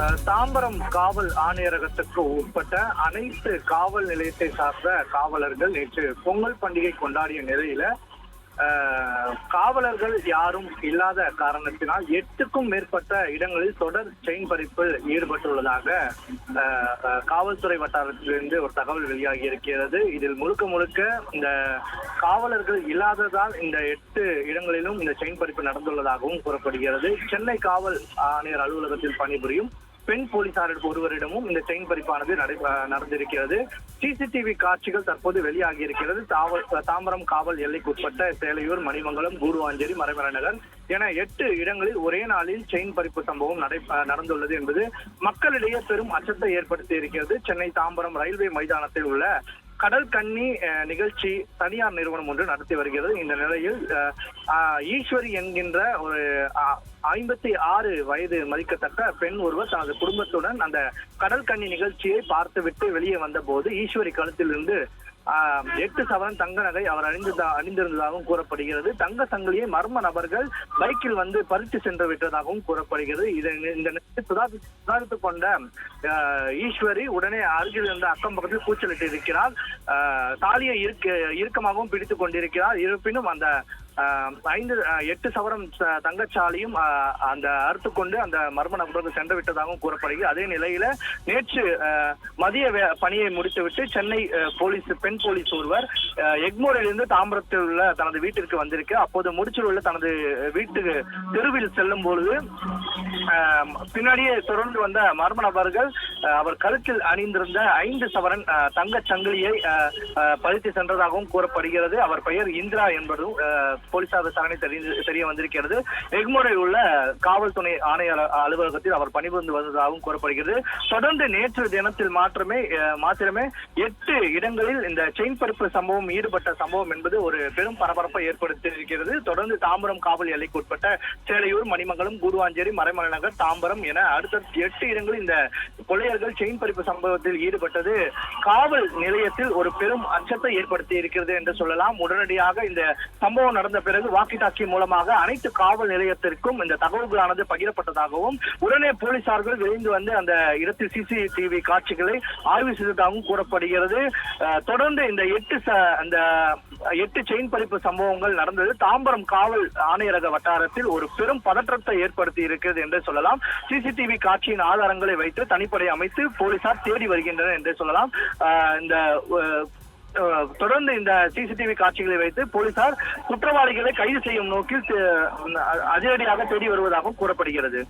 தாம்பரம் காவல் ஆணையரகத்துக்கு உட்பட்ட அனைத்து காவல் நிலையத்தை சார்ந்த காவலர்கள் நேற்று பொங்கல் பண்டிகை கொண்டாடிய நிலையில காவலர்கள் யாரும் இல்லாத காரணத்தினால் எட்டுக்கும் மேற்பட்ட இடங்களில் தொடர் செயின் பறிப்பில் ஈடுபட்டுள்ளதாக காவல்துறை வட்டாரத்திலிருந்து ஒரு தகவல் வெளியாகி இருக்கிறது. இதில் முழுக்க முழுக்க இந்த காவலர்கள் இல்லாததால் இந்த எட்டு இடங்களிலும் இந்த செயின் பறிப்பு நடந்துள்ளதாகவும் கூறப்படுகிறது. சென்னை காவல் ஆணையர் அலுவலகத்தில் பணிபுரியும் பெண் போலீசார் ஒருவரிடமும் இந்த செயின் பறிப்பானது நடந்திருக்கிறது. சிசிடிவி காட்சிகள் தற்போது வெளியாகி இருக்கிறது. தாவல் தாம்பரம் காவல் எல்லைக்குட்பட்ட சேலையூர் மணிமங்கலம் கூடுவாஞ்சேரி மறைமலைநகர் என எட்டு இடங்களில் ஒரே நாளில் செயின் பறிப்பு சம்பவம் நடை நடந்துள்ளது என்பது மக்களிடையே பெரும் அச்சத்தை ஏற்படுத்தி இருக்கிறது. சென்னை தாம்பரம் ரயில்வே மைதானத்தில் உள்ள கடல் கண்ணி நிகழ்ச்சி தனியார் நிறுவனம் ஒன்று நடத்தி வருகிறது. இந்த நிலையில் ஈஸ்வரி என்கின்ற ஒரு ஐம்பத்தி ஆறு வயது மதிக்கத்தக்க பெண் ஒருவர் தனது குடும்பத்துடன் அந்த கடல் கண்ணி நிகழ்ச்சியை பார்த்துவிட்டு வெளியே வந்த போது ஈஸ்வரி கழுத்திலிருந்து ஆஹ், எட்டு சவரன் தங்க நகை அவர் அணிந்ததா அணிந்திருந்ததாகவும் கூறப்படுகிறது. தங்க சங்கிலியை மர்ம நபர்கள் பைக்கில் வந்து பறித்து சென்று விட்டதாகவும் கூறப்படுகிறது. இதை இந்த சுதாரித்து சுதாரி- சுதாரித்துக் கொண்ட ஈஸ்வரி உடனே அருகில் இருந்த அக்கம் பக்கத்தில் கூச்சலிட்டு இருக்கிறார். தாலியை இருக்க இறுக்கமாகவும் பிடித்துக் கொண்டிருக்கிறார். இருப்பினும் அந்த ஐந்து எட்டு சவரம் ச- அந்த அறுத்து கொண்டு அந்த மர்ம நபர்கள் சென்று விட்டதாகவும் கூறப்படுகிறது. அதே நிலையில நேற்று மதிய பணியை முடித்துவிட்டு சென்னை போலீஸ் பெண் போலீஸ் ஒருவர் எக்மோரிலிருந்து தாம்பரத்தில் உள்ள தனது வீட்டிற்கு வந்திருக்கு. அப்போது முடிச்சில் உள்ள தனது வீட்டுக்கு தெருவில் செல்லும் பொழுது பின்னாடியே தொடர்ந்து வந்த மர்ம நபர்கள் அவர் கழுத்தில் அணிந்திருந்த ஐந்து சவரன் தங்க சங்கிலியை பறித்து சென்றதாகவும் கூறப்படுகிறது. அவர் பெயர் இந்திரா என்பதும் போலீசார் விசாரணை தெரிந்து தெரிய வந்திருக்கிறது. எக்மோரில் உள்ள காவல்துறை ஆணையர் அலுவலகத்தில் அவர் பணிபுரிந்து வந்ததாகவும் கூறப்படுகிறது. தொடர்ந்து நேற்று தினத்தில் மாற்றமே மாத்திரமே எட்டு இடங்களில் இந்த செயின் பறிப்பு சம்பவம் ஈடுபட்ட சம்பவம் என்பது ஒரு பெரும் பரபரப்பை ஏற்படுத்தியிருக்கிறது. தொடர்ந்து தாம்பரம் காவல் எல்லைக்கு உட்பட்ட சேலையூர் மணிமங்கலம் குருவாஞ்சேரி மறைமலைநகர் தாம்பரம் என அடுத்த எட்டு இடங்களில் இந்த கொள்ளையர்கள் செயின் பறிப்பு சம்பவத்தில் ஈடுபட்டது. காவல் நிலையத்தில் ஒரு பெரும் அச்சத்தை ஏற்படுத்தி இருக்கிறது என்று சொல்லலாம். உடனடியாக இந்த சம்பவம் நடந்த பிறகு வாக்கி டாக்கி மூலமாக அனைத்து காவல் நிலையத்திற்கும் இந்த தகவல்களானது பகிரப்பட்டதாகவும் உடனே போலீசார்கள் விரைந்து வந்து அந்த இடத்தில் சிசிடிவி காட்சிகளை ஆய்வு செய்ததாகவும் கூறப்படுகிறது. தொடர்ந்து இந்த எட்டு ச- அந்த எட்டு செயின் பறிப்பு சம்பவங்கள் நடந்தது. தாம்பரம் காவல் ஆணையரக வட்டாரத்தில் ஒரு பெரும் பதற்றத்தை ஏற்படுத்தி இருக்கிறது என்று சொல்லலாம். சிசிடிவி காட்சியின் ஆதாரங்களை வைத்து தனிப்படை அமைத்து போலீசார் தேடி வருகின்றனர் என்று சொல்லலாம். இந்த தொடர்ந்து இந்த சிசிடிவி காட்சிகளை வைத்து போலீசார் குற்றவாளிகளை கைது செய்யும் நோக்கில் அதிரடியாக தேடி வருவதாகவும் கூறப்படுகிறது.